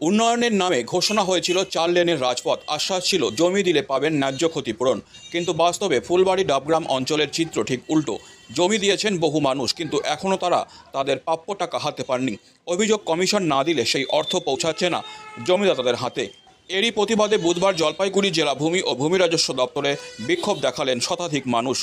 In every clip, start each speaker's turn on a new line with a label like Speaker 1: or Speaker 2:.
Speaker 1: উন্নয়নের নামে ঘোষণা হয়েছিল চার লেনের রাজপথ। আশ্বাস ছিল, জমি দিলে পাবেন ন্যায্য ক্ষতিপূরণ। কিন্তু বাস্তবে ফুলবাড়ি ডাবগ্রাম অঞ্চলের চিত্র ঠিক উল্টো। জমি দিয়েছেন বহু মানুষ, কিন্তু এখনও তারা তাদের প্রাপ্য টাকা হাতে পাননি। অভিযোগ কমিশন না দিলে সেই অর্থ পৌঁছাচ্ছে না জমিদাতাদের হাতে। এরই প্রতিবাদে বুধবার জলপাইগুড়ি জেলা ভূমি ও ভূমি রাজস্ব দপ্তরে বিক্ষোভ দেখালেন শতাধিক মানুষ।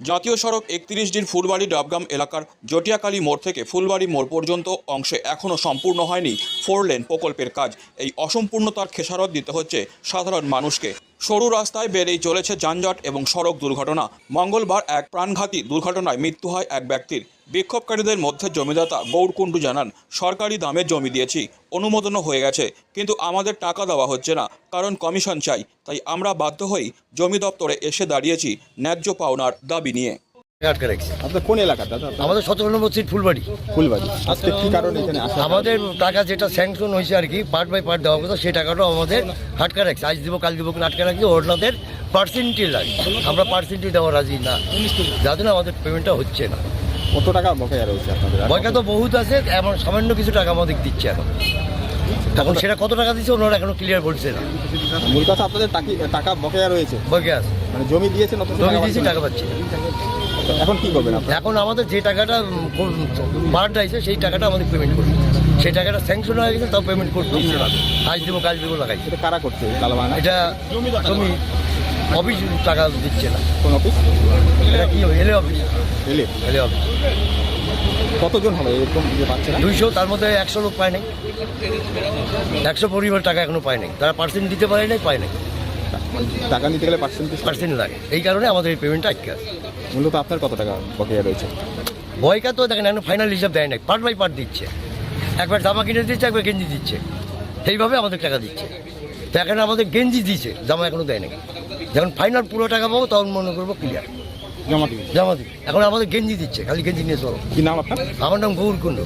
Speaker 1: জাতীয় সড়ক একত্রিশ ডির ফুলবাড়ি ডাবগাম এলাকার জটিয়াকালী মোড় থেকে ফুলবাড়ি মোড় পর্যন্ত অংশে এখনও সম্পূর্ণ হয়নি ফোর লেন প্রকল্পের কাজ। এই অসম্পূর্ণতার খেসারত দিতে হচ্ছে সাধারণ মানুষকে। সরু রাস্তায় বেড়েই চলেছে যানজট এবং সড়ক দুর্ঘটনা। মঙ্গলবার এক প্রাণঘাতী দুর্ঘটনায় মৃত্যু হয় এক ব্যক্তির। বিক্ষোভকারীদের মধ্যে জমিদাতা গৌরকুণ্ডু জানান সরকারি দামে জমি দিয়েছি অনুমোদনও হয়ে গেছে কিন্তু আমাদের টাকা দেওয়া হচ্ছে না কারণ কমিশন চাই তাই আমরা বাধ্য হই জমি দপ্তরে এসে দাঁড়িয়েছি ন্যায্য পাওনার দাবি নিয়ে।
Speaker 2: আটকে রাখছে।
Speaker 3: আপনার কোন এলাকা দাদা?
Speaker 2: আমাদের সতেরো নম্বর সিট ফুলবাড়ি।
Speaker 3: ফুলবাড়ি। আজকে কি কারণে এখানে আসা?
Speaker 2: আমাদের টাকা যেটা স্যাংশন হয়েছে আর কি পার্ট বাই পার্ট দেওয়া কথা সেই টাকাটাও আমাদের আটকে রাখছে। আজ দিব কাল দিব করে আটকে রাখছে ওনাদের পার্সেন্টেজ লাগে আমরা পার্সেন্টেজ দেওয়া রাজি না। যার জন্য আমাদের পেমেন্টটা হচ্ছে না।
Speaker 3: কত টাকা বকেয়া রয়েছে আপনাদের
Speaker 2: বয়কা তো বহুত আছে এমন সামান্য কিছু টাকা আমাদের দিচ্ছে এখন। এখন সেটা কত টাকা দিচ্ছে ওনারা এখনও ক্লিয়ার বলছে না।
Speaker 3: মূল কথা আপনাদের টাকি- টাকা বকেয়া রয়েছে।
Speaker 2: বয়কে আছে।
Speaker 3: মানে জমি দিয়েছেন অথচ
Speaker 2: জমি দিয়েছি টাকা পাচ্ছি
Speaker 3: এখন কি করবেন
Speaker 2: এখন আমাদের যে টাকাটা পার্ট আছে সেই টাকাটা আমাদের পেমেন্ট করবে সেই টাকাটা স্যাংশন হয়ে গেছে তাও পেমেন্ট করতে আজ দেবো কাল দেবো লাগাইছে।
Speaker 3: এটা কারা করছে?
Speaker 2: এটা জমি অফিস টাকা দিচ্ছে না।
Speaker 3: কোন অফিস
Speaker 2: এটা কি এলে অফিস
Speaker 3: এলে
Speaker 2: এলে অফিস
Speaker 3: কতজন হবে এরকম যে পাচ্ছে
Speaker 2: দুইশো তার মধ্যে একশো লোক পায় নাই। একশো পরিবার টাকা এখনও পায় নাই। তারা পার্সেন্ট দিতে পারে নাই পায় নাই।
Speaker 3: টাকা নিতে গেলে পার্সেন্টেজ
Speaker 2: পার্সেন্ট লাগে। এই কারণে আমাদের এই পেমেন্টটা আটকে আছে।
Speaker 3: মূলত আপনার কত টাকা বকেয়া রয়েছে?
Speaker 2: বয়কা তো দেখেন এখন ফাইনাল হিসাব দেয় নাই। পার্ট বাই পার্ট দিচ্ছে। একবার জামা কিনে দিচ্ছে একবার গেঞ্জি দিচ্ছে। সেইভাবে আমাদের টাকা দিচ্ছে। তো এখন আমাদের গেঞ্জি দিয়েছে? জামা এখনও দেয় নাকি যখন ফাইনাল পুরো টাকা পাবো তখন মনে করব ক্লিয়ার
Speaker 3: জামা দিন
Speaker 2: জামা দিই এখন আমাদের গেঞ্জি দিচ্ছে খালি গেঞ্জি নিয়ে চলো।
Speaker 3: কি নাম আপনার?
Speaker 2: আমার নাম গৌর কুণ্ড